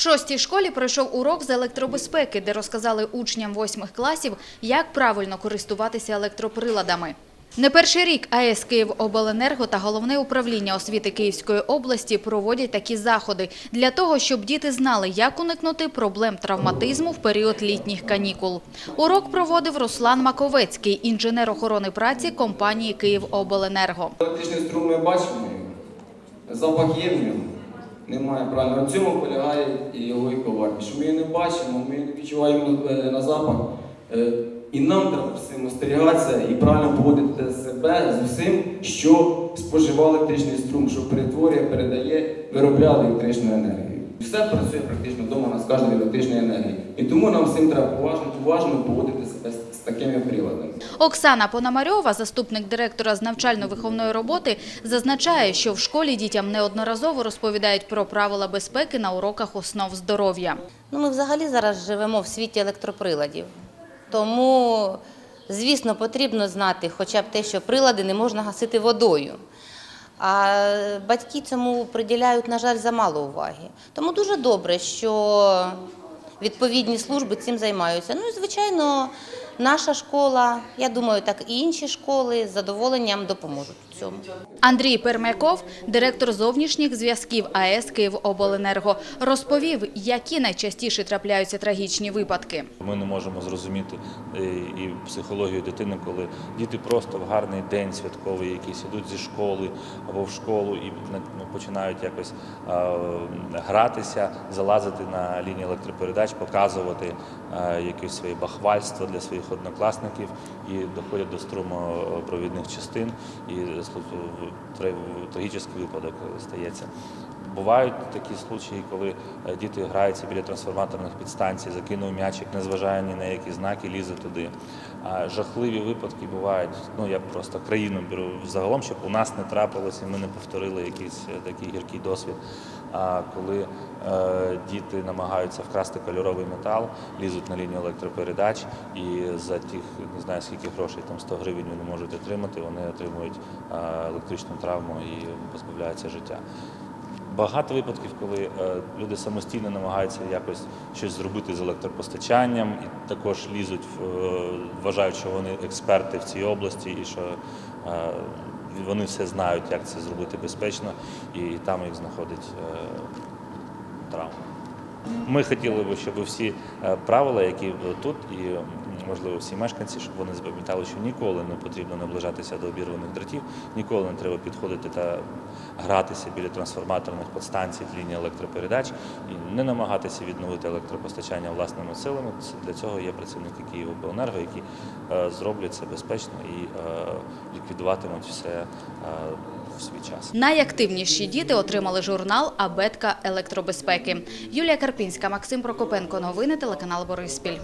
шостій школі пройшов урок з електробезпеки, де розказали учням восьмих класів, як правильно користуватися електроприладами. Не перший рік АЕС «Київобленерго» та Головне управління освіти Київської області проводять такі заходи для того, щоб діти знали, як уникнути проблем травматизму в період літніх канікул. Урок проводив Руслан Маковецький, інженер охорони праці компанії «Київобленерго». Електричний струм ми бачимо, запах є в ньому, немає правильно. В цьому полягає і його і коварність. Ми її не бачимо, ми не відчуваємо е, на запах. Е, І нам треба всім остерігатися і правильно поводити себе з усім, що споживав електричний струм, що перетворює, передає, виробляє електричну енергію. Все працює практично вдома у нас кожної електричної енергії. І тому нам всім треба уважно, уважно поводити себе з- з такими приладами. Оксана Пономарьова, заступник директора з навчально-виховної роботи, зазначає, що в школі дітям неодноразово розповідають про правила безпеки на уроках основ здоров'я. Ну, ми взагалі зараз живемо в світі електроприладів. Тому, звісно, потрібно знати хоча б те, що прилади не можна гасити водою. А батьки цьому приділяють, на жаль, замало уваги. Тому дуже добре, що відповідні служби цим займаються. Ну і, звичайно, наша школа, я думаю, так і інші школи з задоволенням допоможуть цьому. Андрій Пермяков, директор зовнішніх зв'язків АЕС «Київобленерго», розповів, які найчастіше трапляються трагічні випадки. Ми не можемо зрозуміти е, і психологію дитини, коли діти просто в гарний день святковий, якийсь ідуть зі школи або в школу і ну, починають якось гратися, залазити на лінії електропередач, показувати е, якесь своє бахвальство для своїх однокласників і доходять до струмопровідних частин і трагічний випадок стається. Бувають такі случаї, коли е, діти граються біля трансформаторних підстанцій, закинув м'ячик, не зважає ні на які знаки, лізе туди. Жахливі випадки бувають. Ну я просто країну беру загалом, щоб у нас не трапилося, і ми не повторили якийсь е, такий гіркий досвід. А коли е, діти намагаються вкрасти кольоровий метал, лізуть на лінію електропередач, і за тих не знаю скільки грошей, там 100 гривень вони можуть отримати, вони отримують електричну травму і позбавляються життя. Багато випадків, коли е, люди самостійно намагаються якось щось зробити з електропостачанням, і також лізуть, е, вважають, що вони експерти в цій області, і що е, вони все знають, як це зробити безпечно, і там їх знаходить травма. Ми хотіли би, щоб всі правила, які тут, і можливо всі мешканці, щоб вони запам'ятали, що ніколи не потрібно наближатися до обірваних дротів, ніколи не треба підходити та гратися біля трансформаторних підстанцій лінії електропередач і не намагатися відновити електропостачання власними силами. Для цього є працівники Київобленерго, які е, зроблять це безпечно і е, ліквідуватимуть все е, в свій час. Найактивніші діти отримали журнал «Абетка електробезпеки». Юлія Карпінська, Максим Прокопенко. Новини телеканал Бориспіль.